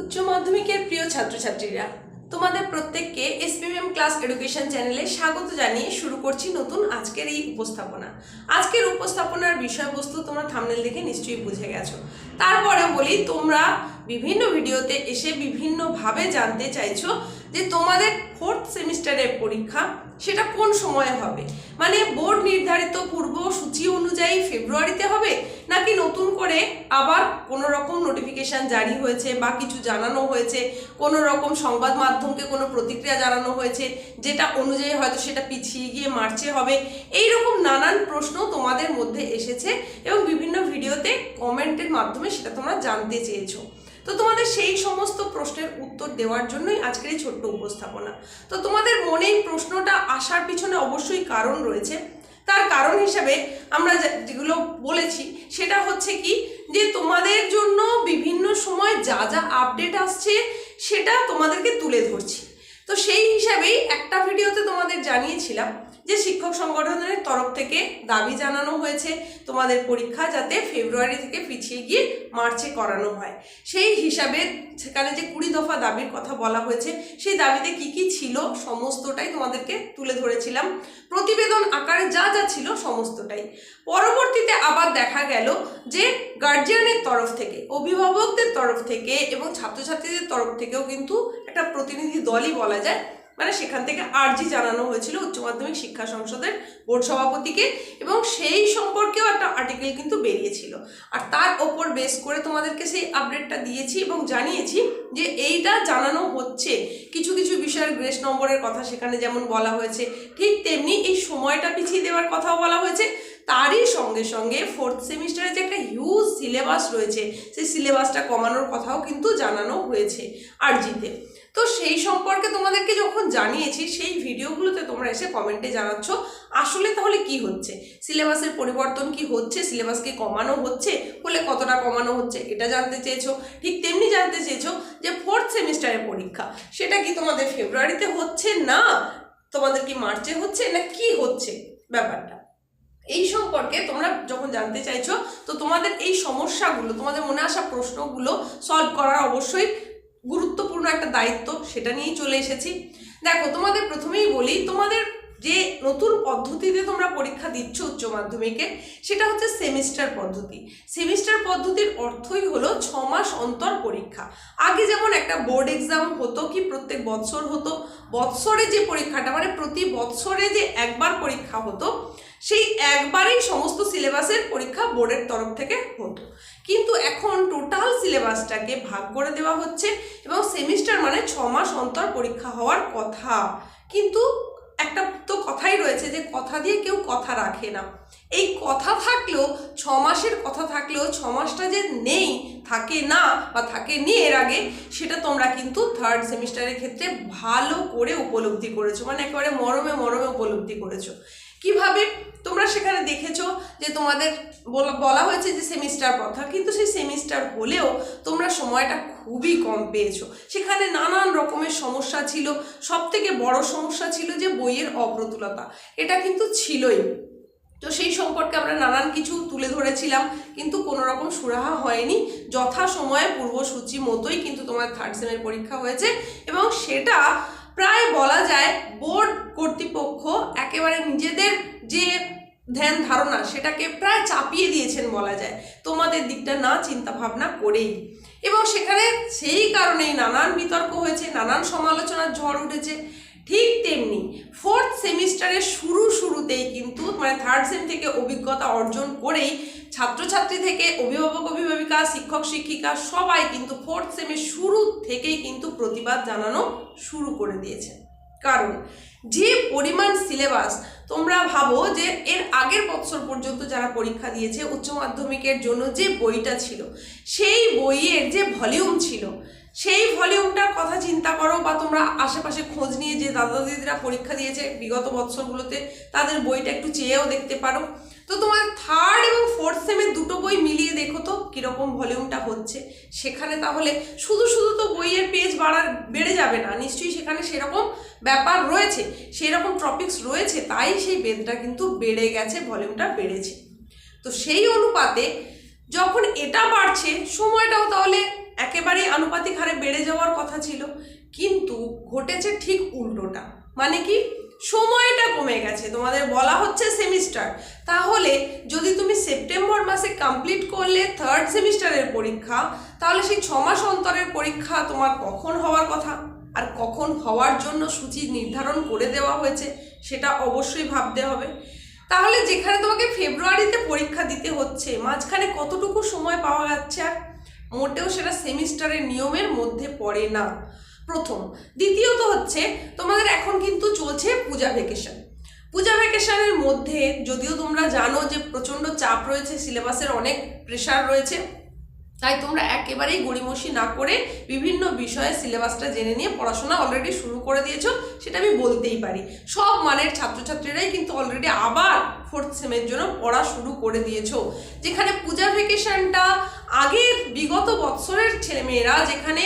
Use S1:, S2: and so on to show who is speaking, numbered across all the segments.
S1: উচ্চ মাধ্যমিকের প্রিয় ছাত্রছাত্রীরা, তোমাদের প্রত্যেককে এসপিএম ক্লাস এডুকেশন চ্যানেলে স্বাগত জানিয়ে শুরু করছি নতুন আজকের এই উপস্থাপনা। আজকের উপস্থাপনার বিষয়বস্তু তোমরা থামনেল দেখে নিশ্চয়ই বুঝে গেছো। তারপরে বলি, তোমরা বিভিন্ন ভিডিওতে এসে বিভিন্নভাবে জানতে চাইছো যে তোমাদের ফোর্থ সেমিস্টারের পরীক্ষা সেটা কোন সময়ে হবে? মানে বোর্ড নির্ধারিত পূর্ব সূচি অনুযায়ী ফেব্রুয়ারিতে হবে? নাকি নতুন করে আবার কোনো রকম নোটিফিকেশন জারি হয়েছে বা কিছু জানানো হয়েছে? কোনো রকম সংবাদ মাধ্যমকে কোনো প্রতিক্রিয়া জানানো হয়েছে? যেটা অনুযায়ী হয়তো সেটা পিছিয়ে গিয়ে মার্চে হবে? এই রকম নানান প্রশ্ন তোমাদের মধ্যে এসেছে এবং বিভিন্ন ভিডিওতে কমেন্টের মাধ্যমে সেটা তোমরা জানতে চেয়েছো। তো তোমাদের সেই সমস্ত প্রশ্নের উত্তর দেওয়ার জন্যই আজকের এই ছোট্ট উপস্থাপনা। তো তোমাদের মনে এই প্রশ্নটা আসার পিছনে অবশ্যই কারণ রয়েছে। তার কারণ হিসাবে আমরা যেগুলো বলেছি, সেটা হচ্ছে কি যে তোমাদের জন্য বিভিন্ন সময় যা যা আপডেট আসছে, সেটা তোমাদেরকে তুলে ধরছি। তো সেই হিসাবেই একটা ভিডিওতে তোমাদের জানিয়েছিলাম যে শিক্ষক সংগঠনের তরফ থেকে দাবি জানানো হয়েছে তোমাদের পরীক্ষা যাতে ফেব্রুয়ারি থেকে পিছিয়ে গিয়ে মার্চে করানো হয়। সেই হিসাবে সেখানে যে কুড়ি দফা দাবির কথা বলা হয়েছে, সেই দাবিতে কি কি ছিল সমস্তটাই তোমাদেরকে তুলে ধরেছিলাম। প্রতিবেদন আকারে যা যা ছিল সমস্তটাই। পরবর্তীতে আবার দেখা গেল যে গার্জিয়ানের তরফ থেকে, অভিভাবকদের তরফ থেকে এবং ছাত্রছাত্রীদের তরফ থেকেও কিন্তু একটা প্রতিনিধি দলই বলা যায়। মানে সেখান থেকে আর্জি জানানো হয়েছিল উচ্চ মাধ্যমিক শিক্ষা সংসদের বোর্ড সভাপতিকে এবং সেই সম্পর্কেও একটা আর্টিকেল কিন্তু বেরিয়েছিল। আর তার ওপর বেস করে তোমাদেরকে সেই আপডেটটা দিয়েছি এবং জানিয়েছি যে এইটা জানানো হচ্ছে। কিছু কিছু বিষয়ের গ্রেস নম্বরের কথা সেখানে যেমন বলা হয়েছে, ঠিক তেমনি এই সময়টা পিছিয়ে দেওয়ার কথাও বলা হয়েছে। তারই সঙ্গে সঙ্গে ফোর্থ সেমিস্টারে যে একটা হিউজ সিলেবাস রয়েছে, সেই সিলেবাসটা কমানোর কথাও কিন্তু জানানো হয়েছে আরজিতে। তো সেই সম্পর্কে তোমাদেরকে যখন জানিয়েছি, সেই ভিডিওগুলোতে তোমরা এসে কমেন্টে জানাচ্ছ, আসলে তাহলে কি হচ্ছে? সিলেবাসের পরিবর্তন কি হচ্ছে? সিলেবাসকে কমানো হচ্ছে? হলে কতটা কমানো হচ্ছে? এটা জানতে চেয়েছো? ঠিক তেমনি জানতে চেয়েছো যে ফোর্থ সেমিস্টারের পরীক্ষা, সেটা কি তোমাদের ফেব্রুয়ারিতে হচ্ছে না তোমাদের কি মার্চে হচ্ছে? না কি হচ্ছে ব্যাপারটা? এই সম্পর্কে তোমরা যখন জানতে চাইছো, তো তোমাদের এই সমস্যাগুলো, তোমাদের মনে আসা প্রশ্নগুলো সলভ করার অবশ্যই গুরুত্বপূর্ণ একটা দায়িত্ব, সেটা নিয়েই চলে এসেছি। দেখো, তোমাদের প্রথমেই বলি, তোমাদের যে নতুন পদ্ধতিতে তোমরা পরীক্ষা দিচ্ছ উচ্চ মাধ্যমিকে, সেটা হচ্ছে সেমিস্টার পদ্ধতি। সেমিস্টার পদ্ধতির অর্থই হলো ছ মাস অন্তর পরীক্ষা। আগে যেমন একটা বোর্ড এক্সাম হতো কি প্রত্যেক বৎসর হতো, বৎসরে যে পরীক্ষাটা মানে প্রতি বৎসরে যে একবার পরীক্ষা হতো সেই একবারেই সমস্ত সিলেবাসের পরীক্ষা বোর্ডের তরফ থেকে হতো। কিন্তু এখন টোটাল সিলেবাসটাকে ভাগ করে দেওয়া হচ্ছে এবং সেমিস্টার মানে ছ মাস অন্তর পরীক্ষা হওয়ার কথা। কিন্তু একটা তো কথাই রয়েছে যে কথা দিয়ে কেউ কথা রাখে না। এই কথা থাকলেও, ছ মাসের কথা থাকলেও, ছ মাসটা যে নেই, থাকে না বা থাকেনি এর আগে, সেটা তোমরা কিন্তু থার্ড সেমিস্টারের ক্ষেত্রে ভালো করে উপলব্ধি করেছ। মানে একেবারে মরমে মরমে উপলব্ধি করেছ। কীভাবে তোমরা সেখানে দেখেছ যে তোমাদের বলা- হয়েছে যে সেমিস্টার কথা কিন্তু সেই সেমিস্টার হলেও তোমরা সময়টা খুবই কম পেয়েছ। সেখানে নানান রকমের সমস্যা ছিল। সব থেকে বড় সমস্যা ছিল যে বইয়ের অপ্রতুলতা এটা কিন্তু ছিলই। তো সেই সম্পর্কে আমরা নানান কিছু তুলে ধরেছিলাম, কিন্তু কোনো রকম সুরাহা হয়নি। যথা সময়ে পূর্বসূচি মতোই কিন্তু তোমার থার্ড সেমের পরীক্ষা হয়েছে এবং সেটা প্রায় বলা যায় বোর্ড কর্তৃপক্ষ একেবারে নিজেদের যে ধ্যান ধারণা সেটাকে প্রায় চাপিয়ে দিয়েছেন বলা যায়। তোমাদের দিকটা না চিন্তা ভাবনা করেই। এবং সেখানে সেই কারণেই নানান বিতর্ক হয়েছে, নানান সমালোচনার ঝড় উঠেছে। ঠিক তেমনি ফোর্থ সেমিস্টারের শুরু শুরুতেই কিন্তু মানে থার্ড সেম থেকে অভিজ্ঞতা অর্জন করেই ছাত্রছাত্রী থেকে অভিভাবক, অভিভাবিকা, শিক্ষক, শিক্ষিকা সবাই কিন্তু ফোর্থ সেমের শুরু থেকেই কিন্তু প্রতিবাদ জানানো শুরু করে দিয়েছে। কারণ যে পরিমাণ সিলেবাস তোমরা ভাবো যে এর আগের বছর পর্যন্ত যারা পরীক্ষা দিয়েছে উচ্চ মাধ্যমিকের জন্য যে বইটা ছিল, সেই বইয়ের যে ভলিউম ছিল, সেই ভলিউমটার কথা চিন্তা করো বা তোমরা আশেপাশে খোঁজ নিয়ে যে দাদা দিদিরা পরীক্ষা দিয়েছে বিগত বৎসরগুলোতে, তাদের বইটা একটু চেয়েও দেখতে পারো। তো তোমার থার্ড এবং ফোর্থ সেমের দুটো বই মিলিয়ে দেখো তো, কীরকম ভলিউমটা হচ্ছে। সেখানে তাহলে শুধু শুধু তো বইয়ের পেজ বাড়ার, বেড়ে যাবে না, নিশ্চয়ই সেখানে সেরকম ব্যাপার রয়েছে সেই রকম টপিকস রয়েছে, তাই সেই বেদটা কিন্তু বেড়ে গেছে ভলিউমটা বেড়েছে। তো সেই অনুপাতে যখন এটা বাড়ছে, সময়টাও তাহলে একেবারেই আনুপাতিক হারে বেড়ে যাওয়ার কথা ছিল, কিন্তু ঘটেছে ঠিক উল্টোটা। মানে কি? সময়টা কমে গেছে। তোমাদের বলা হচ্ছে সেমিস্টার তাহলে যদি তুমি সেপ্টেম্বর মাসে কমপ্লিট করলে থার্ড সেমিস্টারের পরীক্ষা, তাহলে সেই ছ মাস অন্তরের পরীক্ষা তোমার কখন হওয়ার কথা? আর কখন হওয়ার জন্য সূচি নির্ধারণ করে দেওয়া হয়েছে, সেটা অবশ্যই ভাবতে হবে। তাহলে যেখানে তোমাকে ফেব্রুয়ারিতে পরীক্ষা দিতে হচ্ছে, মাঝখানে কতটুকু সময় পাওয়া যাচ্ছে? আর মোটেও সেটা সেমিস্টারের নিয়মের মধ্যে পড়ে না। প্রথম। দ্বিতীয়ত হচ্ছে, তোমাদের এখন কিন্তু চলছে পূজা ভেকেশন পূজা ভ্যাকেশনের মধ্যে যদিও তোমরা জানো যে প্রচণ্ড চাপ রয়েছে সিলেবাসের অনেক প্রেশার রয়েছে, তাই তোমরা একেবারেই গড়িমসি না করে বিভিন্ন বিষয়ে সিলেবাসটা জেনে নিয়ে পড়াশোনা অলরেডি শুরু করে দিয়েছ, সেটা আমি বলতেই পারি। সব মানের ছাত্রছাত্রীরাই কিন্তু অলরেডি আবার ফোর্থ সেমের জন্য পড়া শুরু করে দিয়েছ। যেখানে পূজা ভেকেশনটা আগের বিগত বৎসরের ছেলেমেয়েরা যেখানে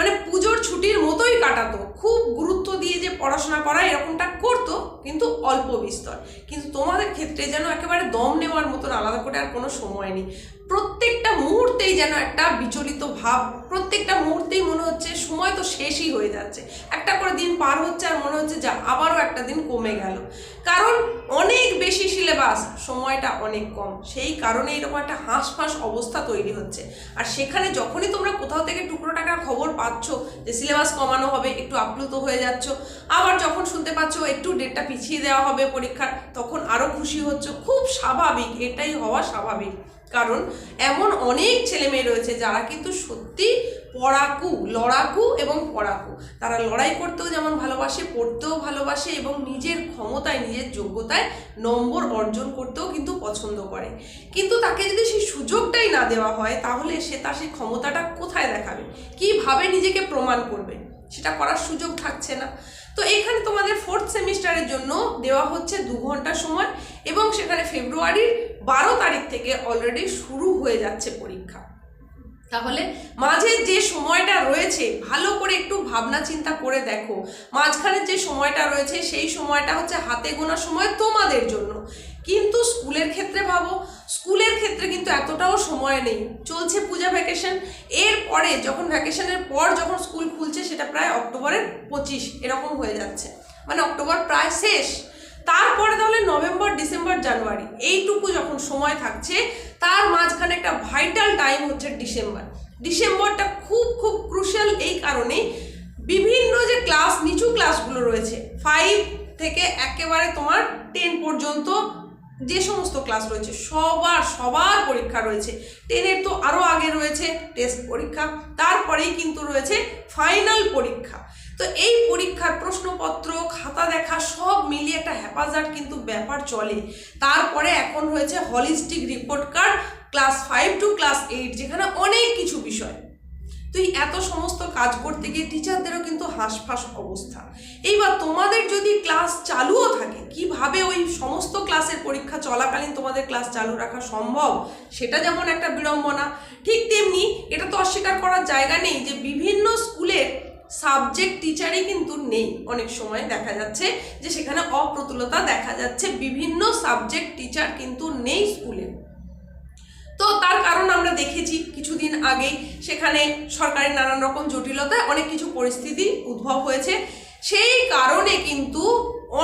S1: মানে পুজোর ছুটির মতোই কাটাতো। খুব গুরুত্ব দিয়ে যে পড়াশোনা করা এরকমটা করতো, কিন্তু অল্প বিস্তর। কিন্তু তোমাদের ক্ষেত্রে যেন একেবারে দম নেওয়ার মতন আলাদা করে আর কোনো সময় নেই। প্রত্যেকটা মুহূর্তেই যেন একটা বিচলিত ভাব, প্রত্যেকটা মুহূর্তেই মনে হচ্ছে সময় তো শেষই হয়ে যাচ্ছে। একটা করে দিন পার হচ্ছে আর মনে হচ্ছে যা, আবারও একটা দিন কমে গেল। কারণ অনেক বেশি সিলেবাস, সময়টা অনেক কম। সেই কারণে এরকম একটা হাঁসফাঁস অবস্থা তৈরি হচ্ছে। আর সেখানে যখনই তোমরা কোথাও থেকে টুকরো টাকার খবর পাচ্ছ যে সিলেবাস কমানো হবে, একটু আপ্লুত হয়ে যাচ্ছ। আবার যখন শুনতে পাচ্ছ একটু ডেটটা পিছিয়ে দেওয়া হবে পরীক্ষার, তখন আরও খুশি হচ্ছ। খুব স্বাভাবিক, এটাই হওয়া স্বাভাবিক। কারণ এমন অনেক ছেলে মেয়ে রয়েছে যারা কিন্তু সত্যি পড়াকু, লড়াকু এবং পড়াকু। তারা লড়াই করতেও যেমন ভালোবাসে, পড়তেও ভালোবাসে এবং নিজের ক্ষমতায়, নিজের যোগ্যতায় নম্বর অর্জন করতেও কিন্তু পছন্দ করে। কিন্তু তাকে যদি সেই সুযোগটাই না দেওয়া হয়, তাহলে সে তার সেই ক্ষমতাটা কোথায় দেখাবে? কীভাবে নিজেকে প্রমাণ করবে? সেটা করার সুযোগ থাকছে না। তো এখানে তোমাদের ফোর্থ সেমিস্টারের জন্য দেওয়া হচ্ছে দু ঘণ্টা সময় এবং সেখানে ফেব্রুয়ারির বারো তারিখ থেকে অলরেডি শুরু হয়ে যাচ্ছে পরীক্ষা। তাহলে মাঝে যে সময়টা রয়েছে, ভালো করে একটু ভাবনা চিন্তা করে দেখো। মাঝখানে যে সময়টা রয়েছে, সেই সময়টা হচ্ছে হাতে গোনা সময় তোমাদের জন্য। কিন্তু স্কুলের ক্ষেত্রে ভাবো ক্ষেত্রে কিন্তু এতটাও সময় নেই। চলছে পূজা ভ্যাকেশন এর পরে যখন ভ্যাকেশনের পর যখন স্কুল খুলছে, সেটা প্রায় অক্টোবরের পঁচিশ, এরকম হয়ে যাচ্ছে। মানে অক্টোবর প্রায় শেষ। তারপরে তাহলে নভেম্বর, ডিসেম্বর, জানুয়ারি, এইটুকু যখন সময় থাকছে, তার মাঝখানে একটা ভাইটাল টাইম হচ্ছে ডিসেম্বর। ডিসেম্বরটা খুব খুব ক্রুশাল এই কারণে বিভিন্ন যে ক্লাস নিচু ক্লাসগুলো রয়েছে ফাইভ থেকে একেবারে তোমার টেন পর্যন্ত যে সমস্ত ক্লাস রয়েছে, সবার সবার পরীক্ষা রয়েছে। টেনের তো আরও আগে রয়েছে টেস্ট পরীক্ষা, তারপরেই কিন্তু রয়েছে ফাইনাল পরীক্ষা। তো এই পরীক্ষার প্রশ্নপত্র, খাতা দেখা, সব মিলিয়ে একটা হ্যাপাজার্ট কিন্তু ব্যাপার চলে। তারপরে এখন রয়েছে holistic report card class five to class eight যেখানে অনেক কিছু বিষয়। তুই এত সমস্ত কাজ করতে গিয়ে টিচারদেরও কিন্তু হাঁসফাঁস অবস্থা। এইবার তোমাদের যদি ক্লাস চালুও থাকে, কীভাবে ওই সমস্ত ক্লাসের পরীক্ষা চলাকালীন তোমাদের ক্লাস চালু রাখা সম্ভব? সেটা যেমন একটা বিড়ম্বনা, ঠিক তেমনি এটা তো অস্বীকার করার জায়গা নেই যে বিভিন্ন স্কুলের সাবজেক্ট টিচারই কিন্তু নেই। অনেক সময় দেখা যাচ্ছে যে সেখানে অপ্রতুলতা দেখা যাচ্ছে। বিভিন্ন সাবজেক্ট টিচার কিন্তু নেই স্কুলে। তো তার কারণ আমরা দেখেছি কিছুদিন আগেই সেখানে সরকারের নানান রকম জটিলতায় অনেক কিছু পরিস্থিতি উদ্ভব হয়েছে। সেই কারণে কিন্তু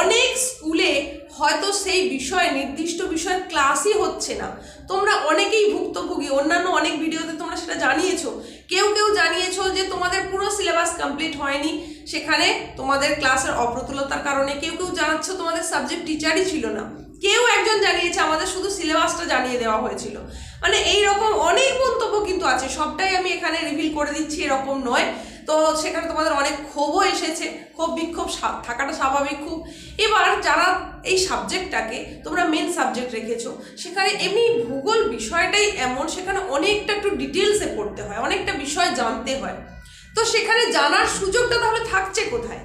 S1: অনেক স্কুলে হয়তো সেই বিষয়ে, নির্দিষ্ট বিষয়ে ক্লাসই হচ্ছে না। তোমরা অনেকেই ভুক্তভোগী, অন্যান্য অনেক ভিডিওতে তোমরা সেটা জানিয়েছো। কেউ কেউ জানিয়েছো যে তোমাদের পুরো সিলেবাস কমপ্লিট হয়নি, সেখানে তোমাদের ক্লাসের অপ্রতুলতার কারণে। কেউ কেউ জানাচ্ছ তোমাদের সাবজেক্ট টিচারই ছিল না। কেউ একজন জানিয়েছে আমাদের শুধু সিলেবাসটা জানিয়ে দেওয়া হয়েছিল। মানে এই রকম অনেক মন্তব্য কিন্তু আছে। সবটাই আমি এখানে রিভিল করে দিচ্ছি, এরকম নয়। তো সেখানে তোমাদের অনেক ক্ষোভও এসেছে। ক্ষোভ বিক্ষোভ থাকাটা স্বাভাবিক খুব। এবার যারা এই সাবজেক্টটাকে তোমরা মেন সাবজেক্ট রেখেছো, সেখানে এমনি ভূগোল বিষয়টাই এমন, সেখানে অনেকটা একটু ডিটেলসে পড়তে হয়, অনেকটা বিষয় জানতে হয়। তো সেখানে জানার সুযোগটা তাহলে থাকছে কোথায়?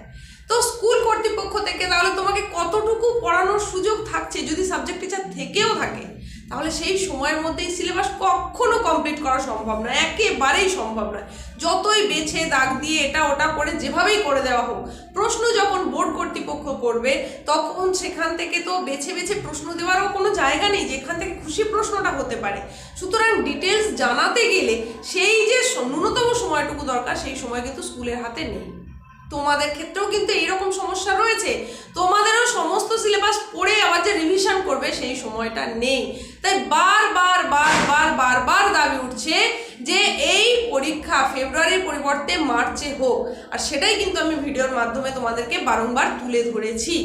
S1: তো স্কুল কর্তৃপক্ষ থেকে তাহলে তোমাকে কতটুকু পড়ানোর সুযোগ থাকছে যদি সাবজেক্ট টিচার থেকেও থাকে? তাহলে সেই সময়ের মধ্যে এই সিলেবাস কখনো কমপ্লিট করা সম্ভব নয়, একেবারেই সম্ভব নয়। যতই বেছে দাগ দিয়ে এটা ওটা করে যেভাবেই করে দেওয়া হোক, প্রশ্ন যখন বোর্ড কর্তৃপক্ষ করবে, তখন সেখান থেকে তো বেছে বেছে প্রশ্ন দেওয়ারও কোনো জায়গা নেই যেখান থেকে খুশি প্রশ্নটা হতে পারে। সুতরাং ডিটেলস জানাতে গেলে সেই যে ন্যূনতম সময়টুকু দরকার, সেই সময় কিন্তু স্কুলের হাতে নেই। তোমাদের ক্ষেত্রেও কিন্তু এইরকম সমস্যা রয়েছে। তোমাদেরও সমস্ত সিলেবাস পড়ে আবার যে রিভিশন করবে সেই সময়টা নেই। তাই বারবার বারবার বারবার দাবি উঠছে যে এই পরীক্ষা ফেব্রুয়ারির পরিবর্তে মার্চে হোক। আর সেটাই কিন্তু আমি ভিডিওর মাধ্যমে তোমাদেরকে বারংবার তুলে ধরেছি।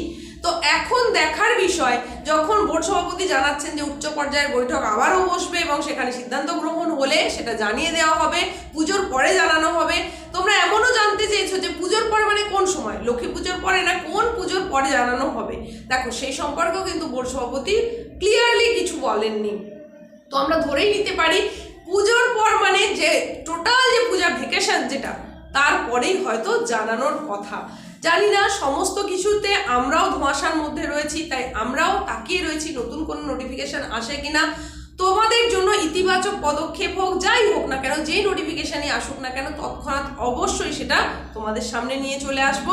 S1: তো এখন দেখার বিষয়, যখন বোর্ড সভাপতি জানাচ্ছেন যে উচ্চ পর্যায়ের বৈঠক আবারও বসবে এবং সেখানে সিদ্ধান্ত গ্রহণ হলে সেটা জানিয়ে দেওয়া হবে, পুজোর পরে জানানো হবে, তোমরা এমনও জানতে চেয়েছো যে পুজোর পরে মানে কোন সময়? লক্ষ্মী পুজোর পরে না কোন পুজোর পরে জানানো হবে? দেখো, সেই সম্পর্কেও কিন্তু বোর্ড সভাপতি ক্লিয়ারলি কিছু বলেননি। তো আমরা ধরেই নিতে পারি, পুজোর পর মানে যে টোটাল যে পূজা ভেকেশন যেটা, তারপরেই হয়তো জানানোর কথা। জানি না, সমস্ত কিছুতে আমরাও ধোঁয়াশার মধ্যে রয়েছি, তাই আমরাও তাকিয়ে রয়েছি নতুন কোনো নোটিফিকেশন আসে কিনা। তোমাদের জন্য ইতিবাচক পদক্ষেপ হোক, যাই হোক না কেন, যেই নোটিফিকেশনই আসুক না কেন, তৎক্ষণাৎ অবশ্যই সেটা তোমাদের সামনে নিয়ে চলে আসব।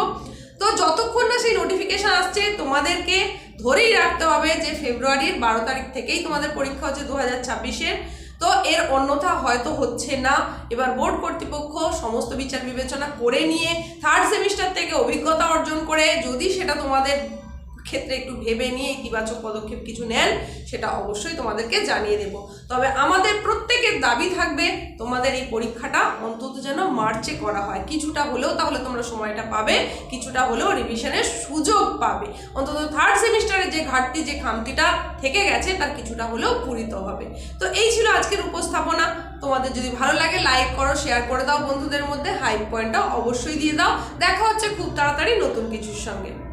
S1: তো যতক্ষণ না সেই নোটিফিকেশন আসছে, তোমাদেরকে ধরেই রাখতে হবে যে ফেব্রুয়ারির বারো তারিখ থেকেই তোমাদের পরীক্ষা হচ্ছে দু হাজার ছাব্বিশের। তো এর অন্যথা হয়তো হচ্ছে না। এবার বোর্ড কর্তৃপক্ষ সমস্ত বিচার বিবেচনা করে নিয়ে থার্ড সেমিস্টার থেকে অভিজ্ঞতা অর্জন করে যদি সেটা তোমাদের ক্ষেত্রে একটু ভেবে নিয়ে ইতিবাচক পদক্ষেপ কিছু নেন, সেটা অবশ্যই তোমাদেরকে জানিয়ে দেব। তবে আমাদের প্রত্যেকের দাবি থাকবে, তোমাদের এই পরীক্ষাটা অন্তত যেন মার্চে করা হয়। কিছুটা হলেও তাহলে তোমরা সময়টা পাবে, কিছুটা হলেও রিভিশনের সুযোগ পাবে। অন্তত থার্ড সেমিস্টারে যে ঘাটতি, যে খামতিটা থেকে গেছে, তার কিছুটা হলেও পূরিত হবে। তো এই ছিল আজকের উপস্থাপনা। তোমাদের যদি ভালো লাগে লাইক করো শেয়ার করে দাও বন্ধুদের মধ্যে। হাই পয়েন্টটা অবশ্যই দিয়ে দাও। দেখা হচ্ছে খুব তাড়াতাড়ি নতুন কিছুর সঙ্গে।